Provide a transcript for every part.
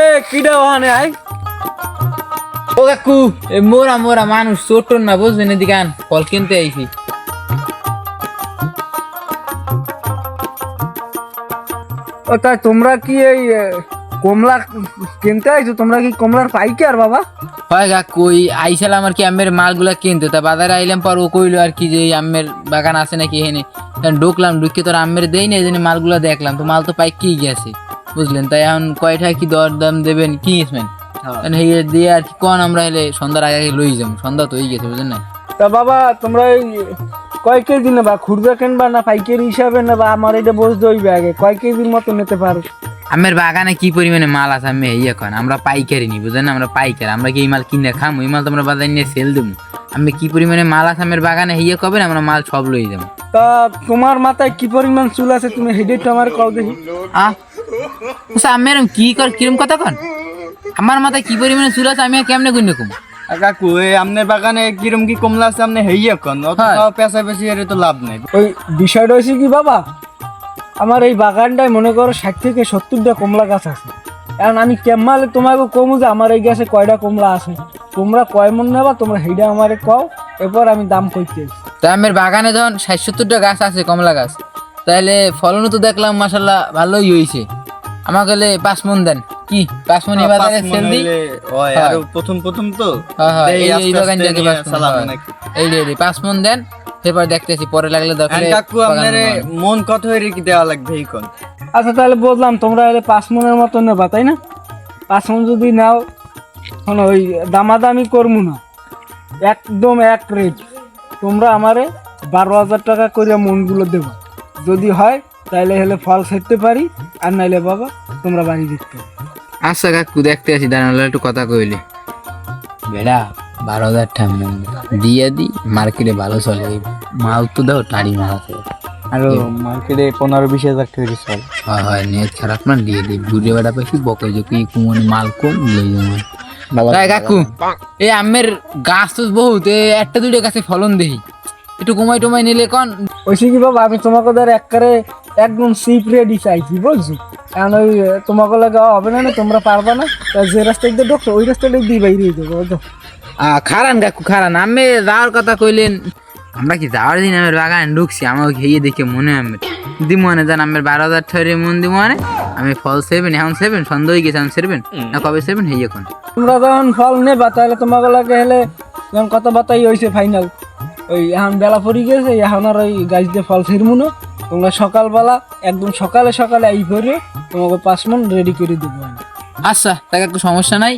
এ কিডা ওখানে আই? ও কাকু এ মোরা মোরা মানুষ ছোট না বুঝবেন এদিকে আন ফল কিনতে আইছি। ও তা তোমরা কি এই কমলা কিনতে আইছো? তোমরা কি কমলার পাইকার বাবা? হয় কাকু ওই আইসালাম আর কি আমের মালগুলা কিনতে। তা বাজারে আইলাম পর ও কইলো আর কি যে এই আমের বাগান আছে নাকি এখানে। ঢুকলাম ঢুকে তোর আমের দেই না এই জন্য মালগুলা দেখলাম। তো মাল তো পাই কি গেছে? বুঝলেন? তাই এখন কয়টা কি দর দাম দেবেন কি ইসমেন এই দিয়ে আর কি কোন আমরা হলে সন্ধ্যার আগে লই যাব। সন্ধ্যা তো হয়ে গেছে বুঝলেন না? তা বাবা তোমরা এই কয় কেজি নেবা? খুচরা কিনবা না পাইকারি হিসাবে নেবা? আমার এটা বসতে হইবে আগে। কয় কেজির মতো নিতে পারো? আমের বাগানে কি পরিমাণে মাল আছে আমি এই এখন? আমরা পাইকারি নি বুঝলেন আমরা পাইকার। আমরা কি এই মাল কিনে খাম? ওই মাল তো আমরা বাজারে নিয়ে সেল দেবো। আমি কি পরিমাণে মাল আছে আমের বাগানে? হিয়ে কবে আমরা মাল সব লই যাব? তা তোমার মাথায় কি পরিমাণ চুল আছে? তুমি হেডে তো আমার কল দেখি। আহ? আচ্ছা, আমি এরম কি কর কিরম কথা কন? আমার মাথায় কি পরিমাণে চুল আছে আমি কেমনে কাকু এই আমনের বাগানে কিরম কি কমলা আছে অত পেঁচা পেঁচি এর তো লাভ নেই। ওই বিষয়টা হয়েছে কি বাবা? আমার এই বাগানটায় মনে করো ষাট থেকে সত্তরটা কমলা গাছ আছে। কারণ আমি কেমালে তোমাকে কমু যে আমার এই গাছে কয়টা কমলা আছে? তোমরা কয় মন নেবা তোমরা সেইটা আমারে কও এরপর আমি দাম করতে তা আমের বাগানে যখন ষাট সত্তরটা গাছ আছে কমলা গাছ তাহলে ফলনও তো দেখলাম মাসাল্লাহ ভালোই হয়েছে আমাকে হলে পাঁচ মন দেন। কি? পাঁচ মন এবার সেল হয়, হ্যাঁ। আরও প্রথম প্রথম তো? হ্যাঁ, হ্যাঁ, এই- এই থেকে পাঁচ হ্যাঁ। নাকি। এই রে রে পাঁচ মন দেন এরপর দেখতেছি পরে লাগলে দরকার কাকু আপনারে মন কত হয়ে কি দেওয়া লাগবে এই কোন আচ্ছা তাহলে বললাম তোমরা এলে পাঁচ মনের মতো নেবা তাই না? পাঁচ মন যদি নাও শোনো ওই দামাদামি করব না। একদম এক রেট তোমরা আমারে বারো হাজার টাকা করে মনগুলো দেবো। যদি হয় তাহলে হলে ফল খেতে পারি আর নাইলে বাবা তোমরা বাড়ি দেখতে। আচ্ছা কাকু দেখতে আসি দাঁড়ানো একটু কথা কইলে। বেড়া বারো হাজার টাকা দিয়ে দি মার্কেটে ভালো চলে মাল তো দাও টাড়ি মাল আছে। আর মার্কেটে পনেরো বিশ হাজার টাকা চল। হয় হয় নেট খারাপ না দিয়ে দিই বুড়ে বেড়া পাইছি বকে যে কি কুমনি মাল কম লই তাই কাকু এই আমের গাছ তো বহুত এ একটা দুটো গাছে ফলন দেই একটু কমাই টমাই নিলে কন ওইসে কি বাবা আমি তোমাকে ধর একবারে একদম সিপ রেডি চাইছি বলছি কারণ ওই তোমাকে লাগে হবে না না তোমরা পারবা না যে রাস্তায় দিয়ে ঢুকছো ওই রাস্তাটাই দিয়ে বাইরে বুঝছ? আহ, খারান কাকু খারান আমি যাওয়ার কথা কইলেন আমরা কি যাওয়ার দিন আমের বাগান ঢুকছি আমাকে খেয়ে দেখে মনে হয় আমের দিমনে জান আমের বারো হাজার ঠরে মন দিমনে আমি ফল সেভেন এখন সেভেন সন্দেহ হয়ে গেছে আমি সেভেন না কবে সেভেন হেই এখন। তোমরা যখন ফল নেবা তাহলে তোমাকে লাগে হলে যখন কথাবার্তাই হয়েছে ফাইনাল ওই এখন বেলা পড়ে গেছে, এখন আর ওই গাছ দিয়ে ফল ছিড়মু না। তোমরা সকালবেলা, একদম সকালে সকালে এই করে তোমাকে পাঁচ মন রেডি করে দেবো আচ্ছা তাকে একটু সমস্যা নাই।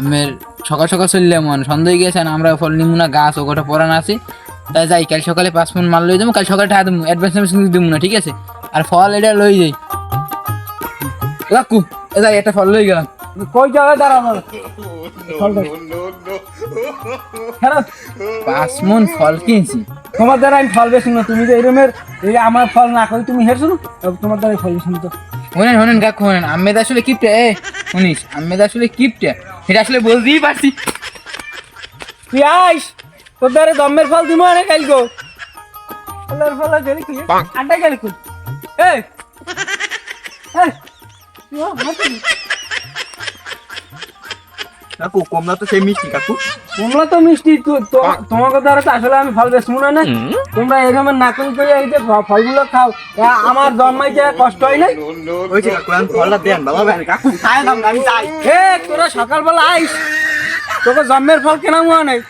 আমের সকাল সকাল চললে মন সন্দেহ গেছে আমরা ফল নিমু না, গাছ ও গোটা পরান আছে। তাই যাই, কাল সকালে পাঁচ মন মাল লই যাব, কাল সকালে টাকা দেবো অ্যাডভান্স কিন্তু দেবো না, ঠিক আছে? আর ফল এটা লই যাই। রাখু যাই, একটা ফল লই গেলাম। কই জায়গায় হ্যাঁ পাঁচ মন ফল কিনছি। তোমার দ্বারা আমি ফল বেশি না তুমি যে এরমের এই আমার ফল না করি তুমি হেরছো তোমার দ্বারা ফল বেশি তো। শোনেন শোনেন কাকু শোনেন আমেদ আসলে কিপটে এ শুনিস আমেদ আসলে কিপটে এটা আসলে বলতেই পারছি। তুই আইস তোর দ্বারা দমের ফল দিব না কাল গো ফলের ফল গেলি কি আড্ডা গেলি এই এই। কাকু কমলা তো সেই মিষ্টি কাকু। কমলা তো মিষ্টি তো- তো- তোমাকে দ্বারা তো আসলে আমি ফল বেশ না না? তোমরা এরকম নাকল করে এই যে ফলগুলো খাও। আমার আমার জন্মাইতে কষ্ট হয় না? ওই যে কাকু আমি ফলটা দেন বাবা ভাই কাকু খায় দাম না, আমি তাই হে তোরা সকালবেলা আইস। তোকে জন্মের ফল কেনা মনে নেই।